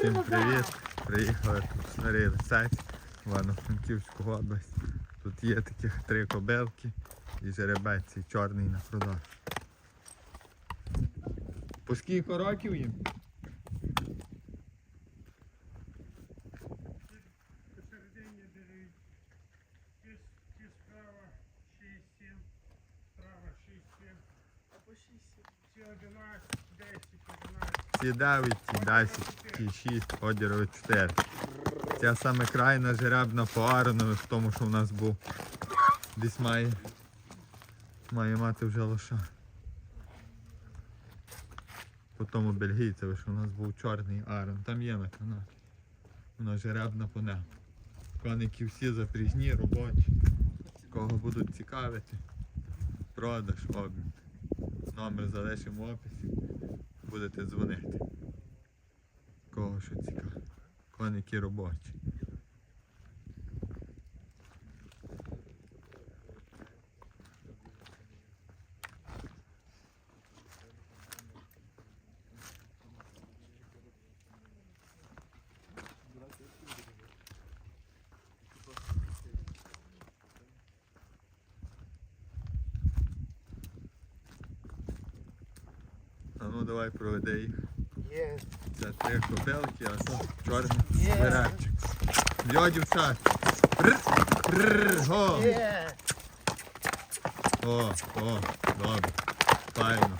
Всім привіт! Приїхали тут старий лисець, Івано-Франківську область. Тут є таких три кобилки і жеребець цей чорний на продаж. По скільки років їм? Посередині дереві. Ті, ті справа 6-7, справа 6-7. Або 6-7. Ці 11, 10, 11. Ці 9, ці 10, ці 6, одірові 4. Ця саме крайна жеребна по Аронових, в тому, що в нас був. Десь має, має мати вже лоша. По тому бельгійцеві, що у нас був чорний Арон. Там є на каналі. Вона жеребна по. Коники всі запріжні, робочі. Кого будуть цікавити. Продаж, обмін. Номер залишимо в описі. Будете дзвонити. Кого що цікаво. Коники робочі. А ну давай проведи їх. Є. Це три кобилки, а це чорний свирепчик. Йо, дівчат. Го. О, о, добре. Файно.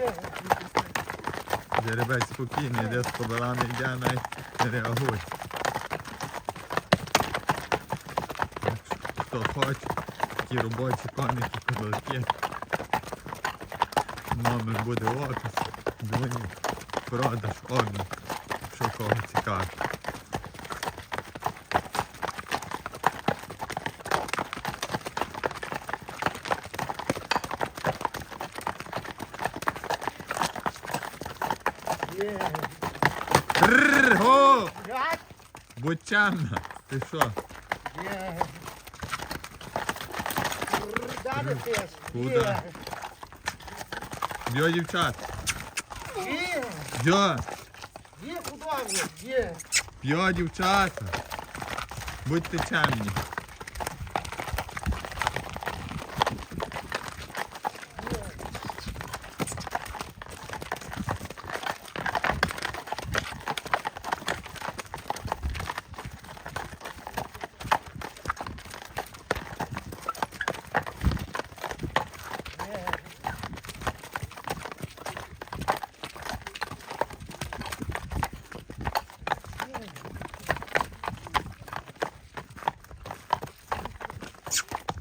Є. Жеребець спокійний, йде з кобилами, йде, навіть не реагує. Хто хоче, такі робочі коники, кобилки. Номер буде в описі. Дзвоніть. Продаж, обмін. Що кого цікавить. Є. Рррр. Будь чемна. Ти що? Куда? Йо, дівчат. Є. Є художник. Є. йо, дівчата. Будьте чемні.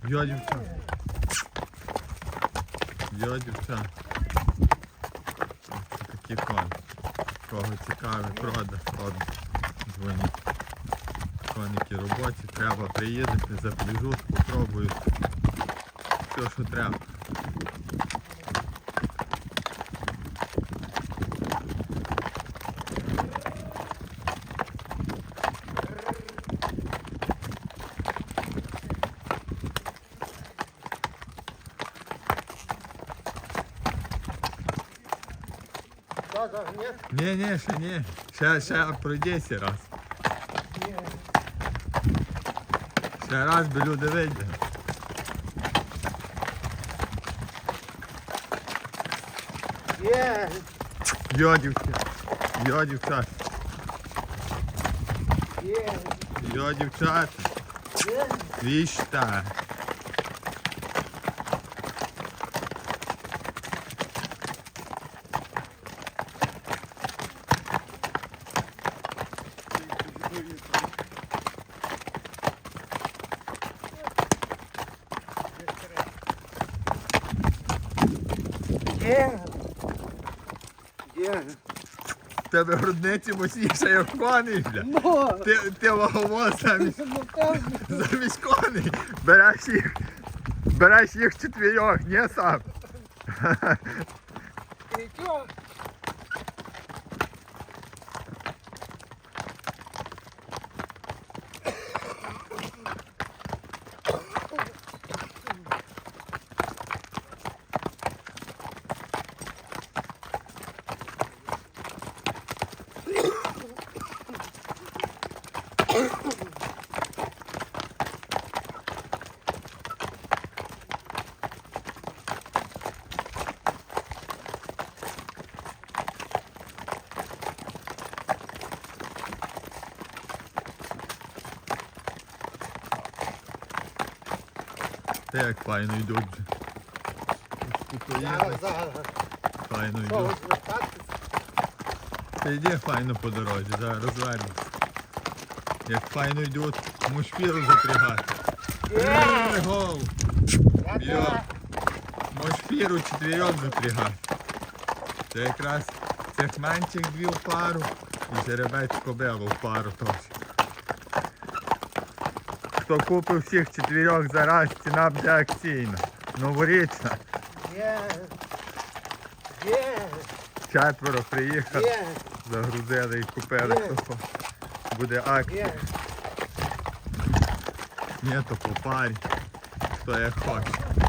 Йо, дівчат. Йо, дівчат. Ось Такі коні. Кого цікавий продаж, ладно. Дзвоніть. Коники робочі, треба приїдати, запліжу, спробую. Все, що треба. Да, да, ні. Ні, ні, ще ні. Ще, ще пройдися раз. Є. Ще раз би люди виділи. Є. Йо, дівчат. Йо, дівчат. Є. Йо, дівчат. Є. Віщта. В тебе грудниці мощніше, як коней, бля. Ну, Ти, ти ваговоз замість, ну певно. замість коней. Береш їх. Береш їх чотирьох, ні сам. Та як файно йдуть. Файно йдуть. Та йде файно по дорозі, зараз вернеться. Як файно йдуть, мушпіру запрягати. Гол! Йо. Мушпіру четвірьох запрягати. Це якраз цих менших дві в пару і жеребець кобилу в пару теж. Хто купив всіх четвірьох зараз, ціна буде акційна. Новорічна. Четверо приїхали, Є! загрузили і купили. Буде акція. Є! Ні, то по. Хто як хоче.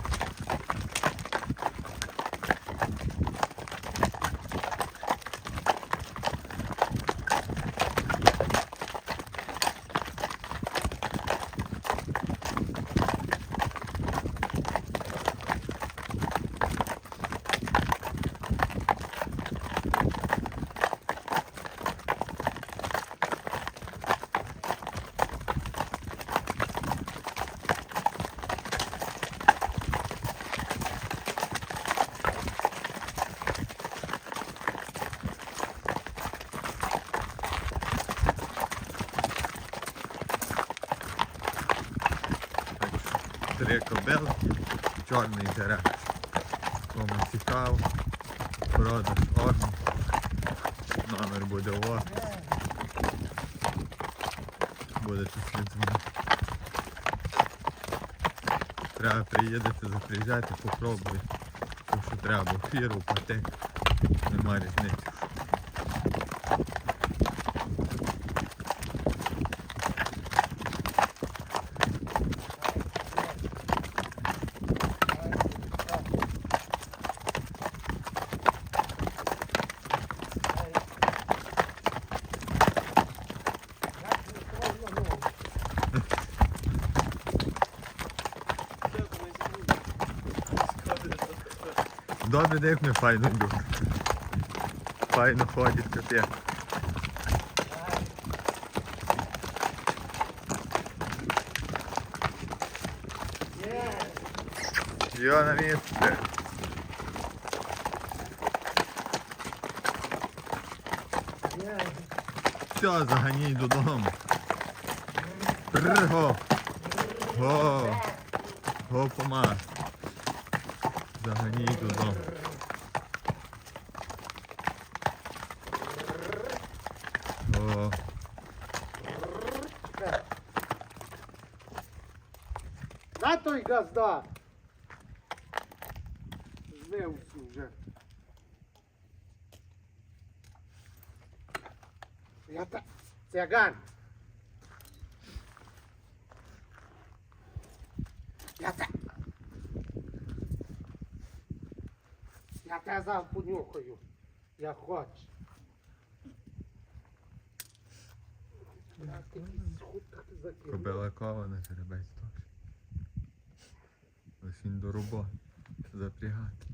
Три кобилки, чорний жеребець. Кому цікаво, продаж орну. Номер буде о. Будете слід дзвонити. Треба приїдете, заприїжджайте, попробуйте. Тому що треба фіру, патек. Нема різниці. Добре, де як ми файно йдуть. Файно ходять, капець. Йо на місце. Все, заганій додому. Пррр, Го. Го. Го. Заганій додому. О, На той газда! Злився вже. Я та... Цяган! Я та... Я зараз понюхаю. Я хочу. Я такий схуд кобила кована, жеребець теж. Ось він до роботи. Запрягати.